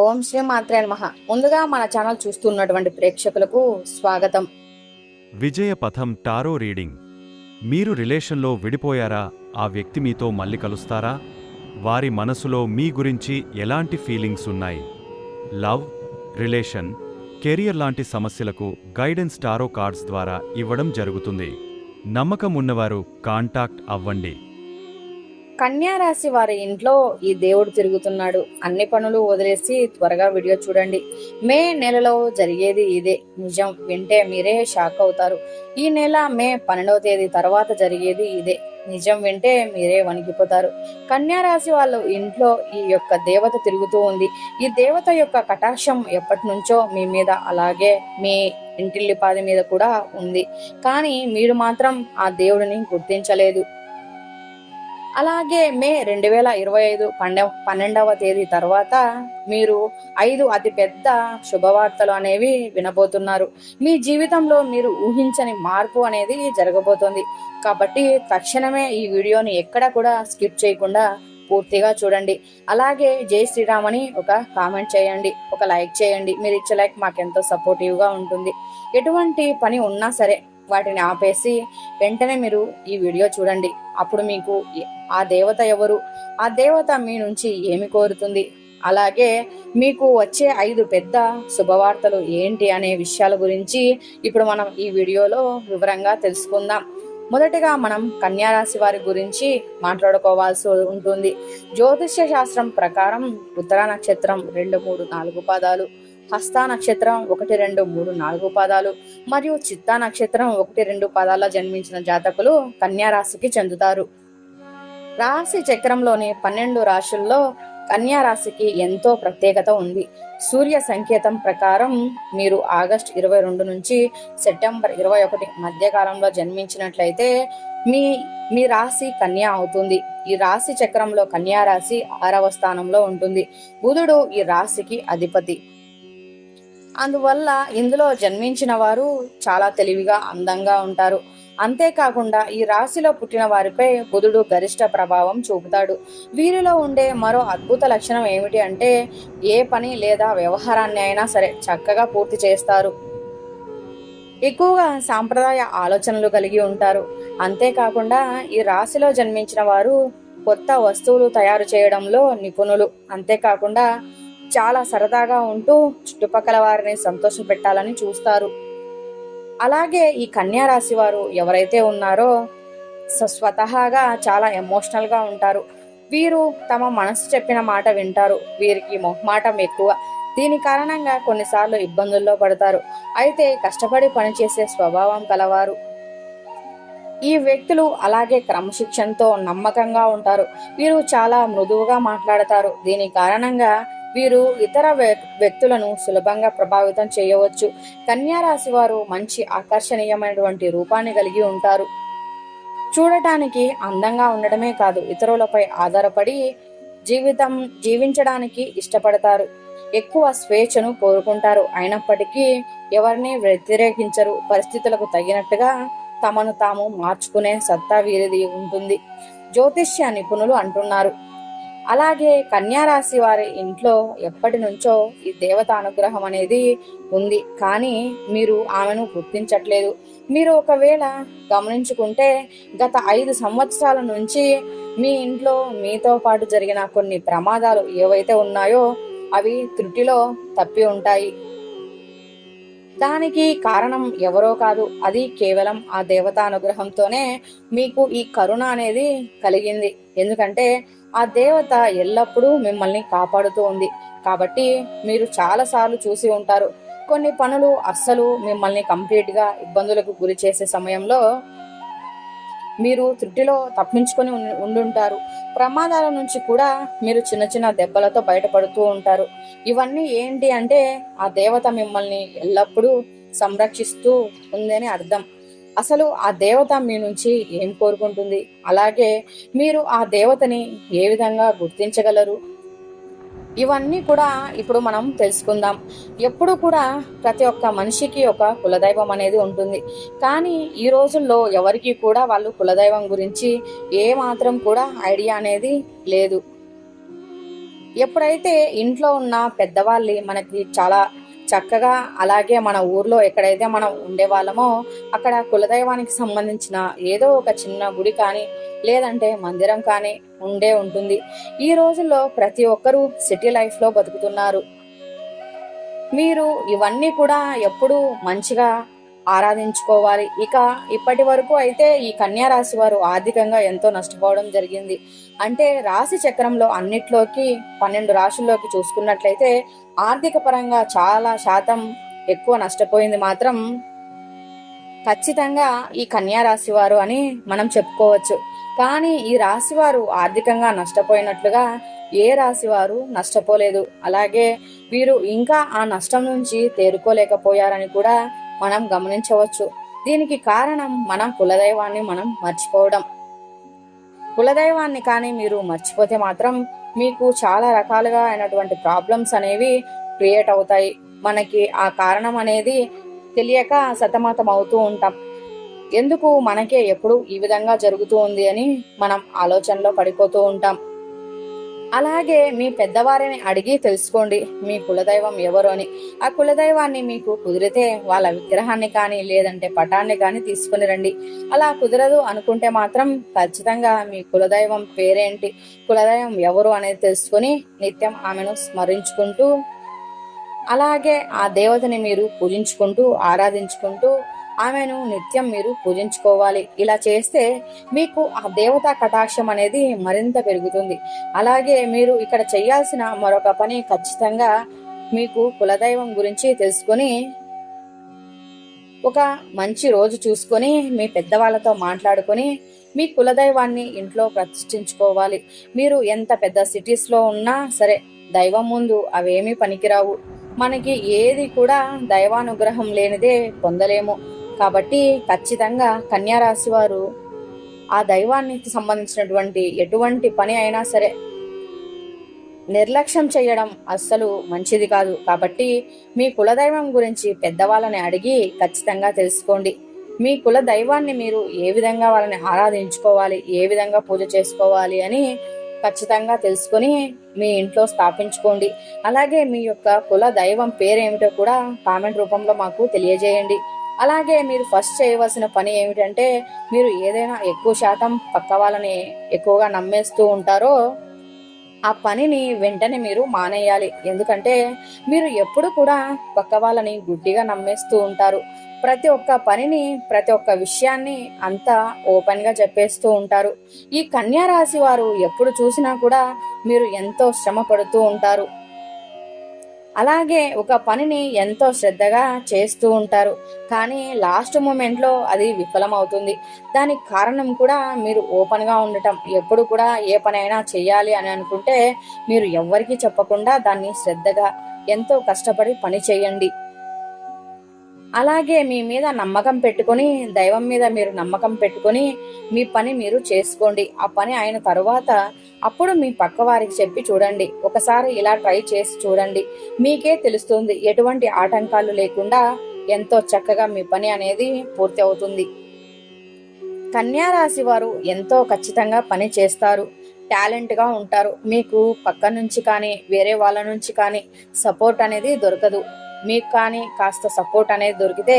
ఓం శ్రీ మాత్రే నమః. ముందుగా మన ఛానల్ చూస్తున్నటువంటి ప్రేక్షకులకు స్వాగతం. విజయ పథం టారో రీడింగ్. మీరు రిలేషన్లో విడిపోయారా? ఆ వ్యక్తి మీతో మళ్ళీ కలుస్తారా? వారి మనసులో మీ గురించి ఎలాంటి ఫీలింగ్స్ ఉన్నాయి? లవ్ రిలేషన్ కెరియర్ లాంటి సమస్యలకు గైడెన్స్ టారో కార్డ్స్ ద్వారా ఇవ్వడం జరుగుతుంది. నమ్మకం ఉన్నవారు కాంటాక్ట్ అవ్వండి. రాశి వారి ఇంట్లో ఈ దేవుడు తిరుగుతున్నాడు. అన్ని పనులు వదిలేసి త్వరగా వీడియో చూడండి. మే నెలలో జరిగేది ఇదే. నిజం వింటే మీరే షాక్ అవుతారు. ఈ నెల మే పన్నెండవ తేదీ తర్వాత జరిగేది ఇదే. నిజం వింటే మీరే వణికిపోతారు. కన్యా రాశి వాళ్ళు ఇంట్లో ఈ యొక్క దేవత తిరుగుతూ ఉంది. ఈ దేవత యొక్క కటాక్షం ఎప్పటి నుంచో మీ మీద అలాగే మీ ఇంటిల్లిపాది మీద కూడా ఉంది. కానీ మీరు మాత్రం ఆ దేవుడిని గుర్తించలేదు. అలాగే మే రెండు వేల ఇరవై ఐదు పండె పన్నెండవ తేదీ తర్వాత మీరు ఐదు అతిపెద్ద శుభవార్తలు అనేవి వినబోతున్నారు. మీ జీవితంలో మీరు ఊహించని మార్పు అనేది జరగబోతోంది. కాబట్టి తక్షణమే ఈ వీడియోని ఎక్కడ కూడా స్కిప్ చేయకుండా పూర్తిగా చూడండి. అలాగే జై శ్రీరామ్ అని ఒక కామెంట్ చేయండి ఒక లైక్ చేయండి. మీరు ఇచ్చే లైక్ మాకెంతో సపోర్టివ్గా ఉంటుంది. ఎటువంటి పని ఉన్నా సరే వాటిని ఆపేసి వెంటనే మీరు ఈ వీడియో చూడండి. అప్పుడు మీకు ఆ దేవత ఎవరు? ఆ దేవత మీ నుంచి ఏమి కోరుతుంది? అలాగే మీకు వచ్చే ఐదు పెద్ద శుభవార్తలు ఏంటి అనే విషయాల గురించి ఇప్పుడు మనం ఈ వీడియోలో వివరంగా తెలుసుకుందాం. మొదటగా మనం కన్యారాశి వారి గురించి మాట్లాడుకోవాల్సి ఉంటుంది. జ్యోతిష్య శాస్త్రం ప్రకారం ఉత్తర నక్షత్రం రెండు మూడు నాలుగు పాదాలు. హస్త నక్షత్రం ఒకటి రెండు మూడు నాలుగు పాదాలు మరియు చిత్తా నక్షత్రం ఒకటి రెండు పాదాల జన్మించిన జాతకులు కన్యారాశికి చెందుతారు. రాశి చక్రంలోని పన్నెండు రాశుల్లో కన్యారాశికి ఎంతో ప్రత్యేకత ఉంది. సూర్య సంకేతం ప్రకారం మీరు ఆగస్ట్ ఇరవై రెండు నుంచి సెప్టెంబర్ ఇరవై ఒకటి మధ్యకాలంలో జన్మించినట్లయితే మీ మీ రాశి కన్యా అవుతుంది. ఈ రాశి చక్రంలో కన్యా రాశి ఆరవ స్థానంలో ఉంటుంది. బుధుడు ఈ రాశికి అధిపతి. అందువల్ల ఇందులో జన్మించిన వారు చాలా తెలివిగా అందంగా ఉంటారు. అంతేకాకుండా ఈ రాశిలో పుట్టిన వారిపై బుధుడు గరిష్ట ప్రభావం చూపుతాడు. వీరిలో ఉండే మరో అద్భుత లక్షణం ఏమిటి అంటే ఏ పని లేదా వ్యవహారాన్ని అయినా సరే చక్కగా పూర్తి చేస్తారు. ఎక్కువగా సాంప్రదాయ ఆలోచనలు కలిగి ఉంటారు. అంతేకాకుండా ఈ రాశిలో జన్మించిన వారు కొత్త వస్తువులు తయారు చేయడంలో నిపుణులు. అంతేకాకుండా చాలా సరదాగా ఉంటూ చుట్టుపక్కల వారిని సంతోష పెట్టాలని చూస్తారు. అలాగే ఈ కన్యా రాశి వారు ఎవరైతే ఉన్నారో స్వతహాగా చాలా ఎమోషనల్గా ఉంటారు. వీరు తమ మనసు చెప్పిన మాట వింటారు. వీరికి మొహమాటం ఎక్కువ. దీని కారణంగా కొన్నిసార్లు ఇబ్బందుల్లో పడతారు. అయితే కష్టపడి పనిచేసే స్వభావం కలవారు. ఈ వ్యక్తులు అలాగే క్రమశిక్షణతో నమ్మకంగా ఉంటారు. వీరు చాలా మృదువుగా మాట్లాడతారు. దీని కారణంగా వీరు ఇతర వ్యక్తులను సులభంగా ప్రభావితం చేయవచ్చు. కన్యా రాశి వారు మంచి ఆకర్షణీయమైనటువంటి రూపాన్ని కలిగి ఉంటారు. చూడటానికి అందంగా ఉండడమే కాదు ఇతరులపై ఆధారపడి జీవితం జీవించడానికి ఇష్టపడతారు. ఎక్కువ స్వేచ్ఛను కోరుకుంటారు. అయినప్పటికీ ఎవరిని వ్యతిరేకించరు. పరిస్థితులకు తగినట్టుగా తమను తాము మార్చుకునే సత్తా వీరిది ఉంటుంది. జ్యోతిష్య నిపుణులు అంటున్నారు. అలాగే కన్యారాశి వారి ఇంట్లో ఎప్పటి నుంచో ఈ దేవత అనుగ్రహం అనేది ఉంది. కానీ మీరు ఆమెను గుర్తించట్లేదు. మీరు ఒకవేళ గమనించుకుంటే గత ఐదు సంవత్సరాల నుంచి మీ ఇంట్లో మీతో పాటు జరిగిన కొన్ని ప్రమాదాలు ఏవైతే ఉన్నాయో అవి త్రుటిలో తప్పి ఉంటాయి. దానికి కారణం ఎవరో కాదు. అది కేవలం ఆ దేవతా అనుగ్రహంతోనే మీకు ఈ కరుణ అనేది కలిగింది. ఎందుకంటే ఆ దేవత ఎల్లప్పుడూ మిమ్మల్ని కాపాడుతూ ఉంది. కాబట్టి మీరు చాలాసార్లు చూసి ఉంటారు. కొన్ని పనులు అస్సలు మిమ్మల్ని కంప్లీట్గా ఇబ్బందులకు గురి చేసే సమయంలో మీరు త్రుటిలో తప్పించుకొని ఉండుంటారు. ప్రమాదాల నుంచి కూడా మీరు చిన్న చిన్న దెబ్బలతో బయటపడుతూ ఉంటారు. ఇవన్నీ ఏంటి అంటే ఆ దేవత మిమ్మల్ని ఎల్లప్పుడూ సంరక్షిస్తూ ఉందని అర్థం. అసలు ఆ దేవత మీ నుంచి ఏం కోరుకుంటుంది? అలాగే మీరు ఆ దేవతని ఏ విధంగా గుర్తించగలరు? ఇవన్నీ కూడా ఇప్పుడు మనం తెలుసుకుందాం. ఎప్పుడు కూడా ప్రతి ఒక్క మనిషికి ఒక కులదైవం అనేది ఉంటుంది. కానీ ఈ రోజుల్లో ఎవరికి కూడా వాళ్ళు కులదైవం గురించి ఏ మాత్రం కూడా ఐడియా అనేది లేదు. ఎప్పుడైతే ఇంట్లో ఉన్న పెద్దవాళ్ళు మనకి చాలా చక్కగా అలాగే మన ఊర్లో ఎక్కడైతే మనం ఉండేవాళ్ళమో అక్కడ కులదైవానికి సంబంధించిన ఏదో ఒక చిన్న గుడి కానీ లేదంటే మందిరం కానీ ఉండే ఉంటుంది. ఈ రోజుల్లో ప్రతి ఒక్కరూ సిటీ లైఫ్లో బతుకుతున్నారు. మీరు ఇవన్నీ కూడా ఎప్పుడూ మంచిగా ఆరాధించుకోవాలి. ఇక ఇప్పటి వరకు అయితే ఈ కన్యా రాశి వారు ఆర్థికంగా ఎంతో నష్టపోవడం జరిగింది. అంటే రాశి చక్రంలో అన్నిట్లోకి పన్నెండు రాశుల్లోకి చూసుకున్నట్లయితే ఆర్థిక పరంగా చాలా శాతం ఎక్కువ నష్టపోయింది మాత్రం ఖచ్చితంగా ఈ కన్యా రాశి వారు అని మనం చెప్పుకోవచ్చు. కానీ ఈ రాశి వారు ఆర్థికంగా నష్టపోయినట్లుగా ఏ రాశి వారు నష్టపోలేదు. అలాగే వీరు ఇంకా ఆ నష్టం నుంచి తేరుకోలేకపోయారని కూడా మనం గమనించవచ్చు. దీనికి కారణం మన కులదైవాన్ని మనం మర్చిపోవడం. కులదైవాన్ని కానీ మీరు మర్చిపోతే మాత్రం మీకు చాలా రకాలుగా అయినటువంటి ప్రాబ్లమ్స్ అనేవి క్రియేట్ అవుతాయి. మనకి ఆ కారణం అనేది తెలియక సతమతం అవుతూ ఉంటాం. ఎందుకు? మనకే ఎప్పుడు ఈ విధంగా జరుగుతూ ఉంది అని మనం ఆలోచనలో పడిపోతూ ఉంటాం. అలాగే మీ పెద్దవారిని అడిగి తెలుసుకోండి మీ కులదైవం ఎవరు అని. ఆ కులదైవాన్ని మీకు కుదిరితే వాళ్ళ విగ్రహాన్ని కానీ లేదంటే పటాన్ని కానీ తీసుకుని రండి. అలా కుదరదు అనుకుంటే మాత్రం ఖచ్చితంగా మీ కులదైవం పేరేంటి కులదైవం ఎవరు అనేది తెలుసుకొని నిత్యం ఆమెను స్మరించుకుంటూ అలాగే ఆ దేవతని మీరు పూజించుకుంటూ ఆరాధించుకుంటూ ఆమెను నిత్యం మీరు పూజించుకోవాలి. ఇలా చేస్తే మీకు ఆ దేవతా కటాక్షం అనేది మరింత పెరుగుతుంది. అలాగే మీరు ఇక్కడ చేయాల్సిన మరొక పని ఖచ్చితంగా మీకు కులదైవం గురించి తెలుసుకొని ఒక మంచి రోజు చూసుకొని మీ పెద్దవాళ్ళతో మాట్లాడుకొని మీ కులదైవాన్ని ఇంట్లో ప్రతిష్ఠించుకోవాలి. మీరు ఎంత పెద్ద సిటీస్లో ఉన్నా సరే దైవం ముందు అవేమీ పనికిరావు. మనకి ఏది కూడా దైవానుగ్రహం లేనిదే పొందలేము. కాబట్టి ఖచ్చితంగా కన్యారాశి వారు ఆ దైవానికి సంబంధించినటువంటి ఎటువంటి పని అయినా సరే నిర్లక్ష్యం చేయడం అస్సలు మంచిది కాదు. కాబట్టి మీ కులదైవం గురించి పెద్దవాళ్ళని అడిగి ఖచ్చితంగా తెలుసుకోండి. మీ కుల దైవాన్ని మీరు ఏ విధంగా వాళ్ళని ఆరాధించుకోవాలి ఏ విధంగా పూజ చేసుకోవాలి అని ఖచ్చితంగా తెలుసుకొని మీ ఇంట్లో స్థాపించుకోండి. అలాగే మీ యొక్క కుల దైవం పేరేమిటో కూడా కామెంట్ రూపంలో మాకు తెలియజేయండి. అలాగే మీరు ఫస్ట్ చేయవలసిన పని ఏమిటంటే మీరు ఏదైనా ఎక్కువ శాతం పక్క వాళ్ళని ఎక్కువగా నమ్మేస్తూ ఉంటారో ఆ పనిని వెంటనే మీరు మానేయాలి. ఎందుకంటే మీరు ఎప్పుడు కూడా పక్క వాళ్ళని గుడ్డిగా నమ్మేస్తూ ఉంటారు. ప్రతి ఒక్క పనిని ప్రతి ఒక్క విషయాన్ని అంతా ఓపెన్గా చెప్పేస్తూ ఉంటారు. ఈ కన్యా రాశి వారు ఎప్పుడు చూసినా కూడా మీరు ఎంతో శ్రమ పడుతూ ఉంటారు. అలాగే ఒక పనిని ఎంతో శ్రద్ధగా చేస్తూ ఉంటారు. కానీ లాస్ట్ మూమెంట్లో అది విఫలమవుతుంది. దానికి కారణం కూడా మీరు ఓపెన్గా ఉండటం. ఎప్పుడు కూడా ఏ పనైనా చేయాలి అని అనుకుంటే మీరు ఎవ్వరికీ చెప్పకుండా దాన్ని శ్రద్ధగా ఎంతో కష్టపడి పని చేయండి. అలాగే మీ మీద నమ్మకం పెట్టుకొని దైవం మీద మీరు నమ్మకం పెట్టుకొని మీ పని మీరు చేసుకోండి. ఆ పని అయిన తరువాత అప్పుడు మీ పక్క వారికి చెప్పి చూడండి. ఒకసారి ఇలా ట్రై చేసి చూడండి. మీకే తెలుస్తుంది ఎటువంటి ఆటంకాలు లేకుండా ఎంతో చక్కగా మీ పని అనేది పూర్తి అవుతుంది. కన్యారాశి వారు ఎంతో ఖచ్చితంగా పని చేస్తారు. టాలెంట్గా ఉంటారు. మీకు పక్క నుంచి కానీ వేరే వాళ్ళ నుంచి కానీ సపోర్ట్ అనేది దొరకదు. మీకు కానీ కాస్త సపోర్ట్ అనేది దొరికితే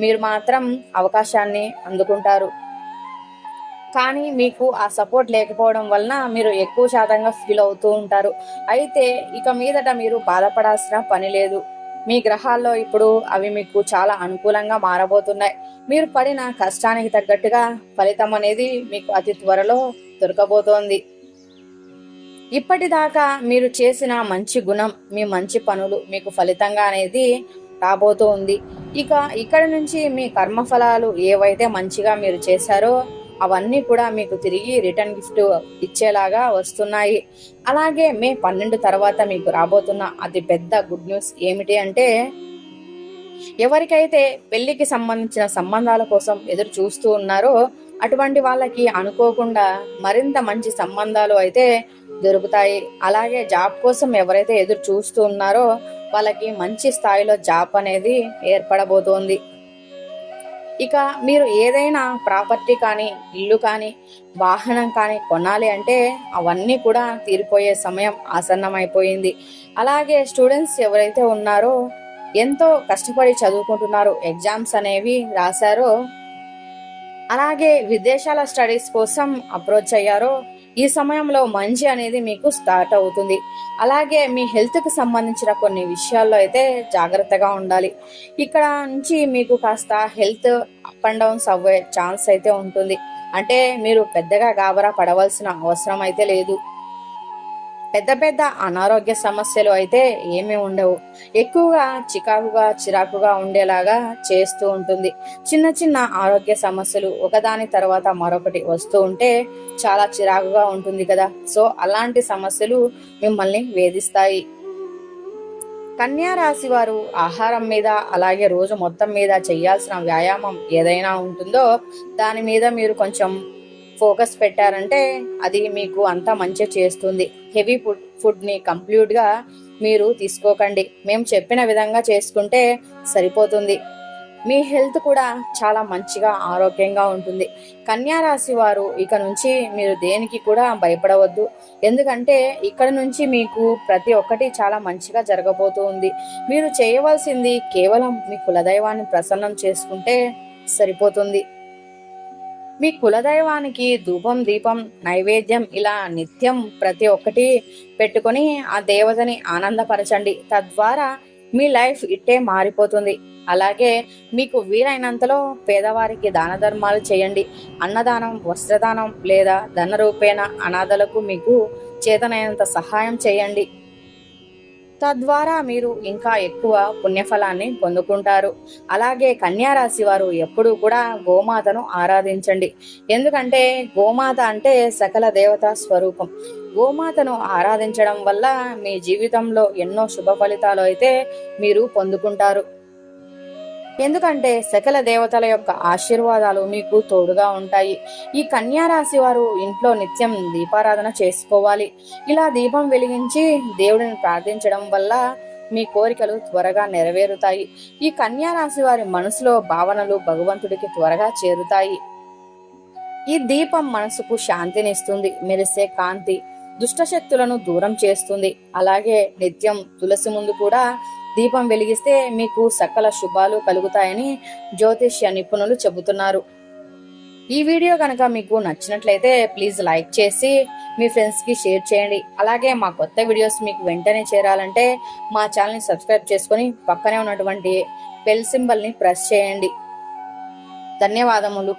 మీరు మాత్రం అవకాశాన్ని అందుకుంటారు. కానీ మీకు ఆ సపోర్ట్ లేకపోవడం వలన మీరు ఎక్కువ శాతంగా ఫీల్ అవుతూ ఉంటారు. అయితే ఇక మీదట మీరు బాధపడాల్సిన పని లేదు. మీ గ్రహాల్లో ఇప్పుడు అవి మీకు చాలా అనుకూలంగా మారబోతున్నాయి. మీరు పడిన కష్టానికి తగ్గట్టుగా ఫలితం అనేది మీకు అతి త్వరలో దొరకబోతోంది. ఇప్పటిదాకా మీరు చేసిన మంచి గుణం మీ మంచి పనులు మీకు ఫలితంగా అనేది రాబోతూ ఉంది. ఇక ఇక్కడ నుంచి మీ కర్మఫలాలు ఏవైతే మంచిగా మీరు చేశారో అవన్నీ కూడా మీకు తిరిగి రిటర్న్ గిఫ్ట్ ఇచ్చేలాగా వస్తున్నాయి. అలాగే మే పన్నెండు తర్వాత మీకు రాబోతున్న అతి పెద్ద గుడ్ న్యూస్ ఏమిటి అంటే ఎవరికైతే పెళ్ళికి సంబంధించిన సంబంధాల కోసం ఎదురు చూస్తూ ఉన్నారో అటువంటి వాళ్ళకి అనుకోకుండా మరింత మంచి సంబంధాలు అయితే దొరుకుతాయి. అలాగే జాబ్ కోసం ఎవరైతే ఎదురు చూస్తూ ఉన్నారో వాళ్ళకి మంచి స్థాయిలో జాబ్ అనేది ఏర్పడబోతోంది. ఇక మీరు ఏదైనా ప్రాపర్టీ కానీ ఇల్లు కానీ వాహనం కానీ కొనాలి అంటే అవన్నీ కూడా తీరిపోయే సమయం ఆసన్నమైపోయింది. అలాగే స్టూడెంట్స్ ఎవరైతే ఉన్నారో ఎంతో కష్టపడి చదువుకుంటున్నారు ఎగ్జామ్స్ అనేవి రాశారో అలాగే విదేశాల స్టడీస్ కోసం అప్రోచ్ అయ్యారో ఈ సమయంలో మంచి అనేది మీకు స్టార్ట్ అవుతుంది. అలాగే మీ హెల్త్కి సంబంధించిన కొన్ని విషయాల్లో అయితే జాగ్రత్తగా ఉండాలి. ఇక్కడ నుంచి మీకు కాస్త హెల్త్ అప్ అండ్ డౌన్స్ అవ్వే ఛాన్స్ అయితే ఉంటుంది. అంటే మీరు పెద్దగా గాబరా పడవలసిన అవసరం అయితే లేదు. పెద్ద పెద్ద అనారోగ్య సమస్యలు అయితే ఏమీ ఉండవు. ఎక్కువగా చికాకుగా చిరాకుగా ఉండేలాగా చేస్తూ ఉంటుంది. చిన్న చిన్న ఆరోగ్య సమస్యలు ఒకదాని తర్వాత మరొకటి వస్తూ ఉంటే చాలా చిరాకుగా ఉంటుంది కదా. సో అలాంటి సమస్యలు మిమ్మల్ని వేధిస్తాయి. కన్యా రాశి వారు ఆహారం మీద అలాగే రోజు మొత్తం మీద చేయాల్సిన వ్యాయామం ఏదైనా ఉంటుందో దాని మీద మీరు కొంచెం ఫోకస్ పెట్టారంటే అది మీకు అంతా మంచి చేస్తుంది. హెవీ ఫుడ్ ఫుడ్ని కంప్లీట్గా మీరు తీసుకోకండి. మేము చెప్పిన విధంగా చేసుకుంటే సరిపోతుంది. మీ హెల్త్ కూడా చాలా మంచిగా ఆరోగ్యంగా ఉంటుంది. కన్యారాశి వారు ఇక నుంచి మీరు దేనికి కూడా భయపడవద్దు. ఎందుకంటే ఇక్కడ నుంచి మీకు ప్రతి ఒక్కటి చాలా మంచిగా జరగబోతూ ఉంది. మీరు చేయవలసింది కేవలం మీ కులదైవాన్ని ప్రసన్నం చేసుకుంటే సరిపోతుంది. మీ కులదైవానికి ధూపం దీపం నైవేద్యం ఇలా నిత్యం ప్రతి ఒక్కటి పెట్టుకొని ఆ దేవతని ఆనందపరచండి. తద్వారా మీ లైఫ్ ఇట్టే మారిపోతుంది. అలాగే మీకు వీలైనంతలో పేదవారికి దాన ధర్మాలు చేయండి. అన్నదానం వస్త్రదానం లేదా ధన రూపేణ అనాథలకు మీకు చేతనైనంత సహాయం చేయండి. తద్వారా మీరు ఇంకా ఎక్కువ పుణ్యఫలాన్ని పొందుకుంటారు. అలాగే కన్యారాశి వారు ఎప్పుడూ కూడా గోమాతను ఆరాధించండి. ఎందుకంటే గోమాత అంటే సకల దేవతా స్వరూపం. గోమాతను ఆరాధించడం వల్ల మీ జీవితంలో ఎన్నో శుభ ఫలితాలు అయితే మీరు పొందుకుంటారు. ఎందుకంటే సకల దేవతల యొక్క ఆశీర్వాదాలు మీకు తోడుగా ఉంటాయి. ఈ కన్యా రాశి వారు ఇంట్లో నిత్యం దీపారాధన చేసుకోవాలి. ఇలా దీపం వెలిగించి దేవుడిని ప్రార్థించడం వల్ల మీ కోరికలు త్వరగా నెరవేరుతాయి. ఈ కన్యా రాశి వారి మనసులో భావనలు భగవంతుడికి త్వరగా చేరుతాయి. ఈ దీపం మనసుకు శాంతినిస్తుంది. మెరిసే కాంతి దుష్టశక్తులను దూరం చేస్తుంది. అలాగే నిత్యం తులసి ముందు కూడా దీపం వెలిగిస్తే మీకు సకల శుభాలు కలుగుతాయని జ్యోతిష్య నిపుణులు చెబుతున్నారు. ఈ వీడియో కనుక మీకు నచ్చినట్లయితే ప్లీజ్ లైక్ చేసి మీ ఫ్రెండ్స్కి షేర్ చేయండి. అలాగే మా కొత్త వీడియోస్ మీకు వెంటనే చేరాలంటే మా ఛానల్ని సబ్స్క్రైబ్ చేసుకొని పక్కనే ఉన్నటువంటి బెల్ సింబల్ని ప్రెస్ చేయండి. ధన్యవాదములు.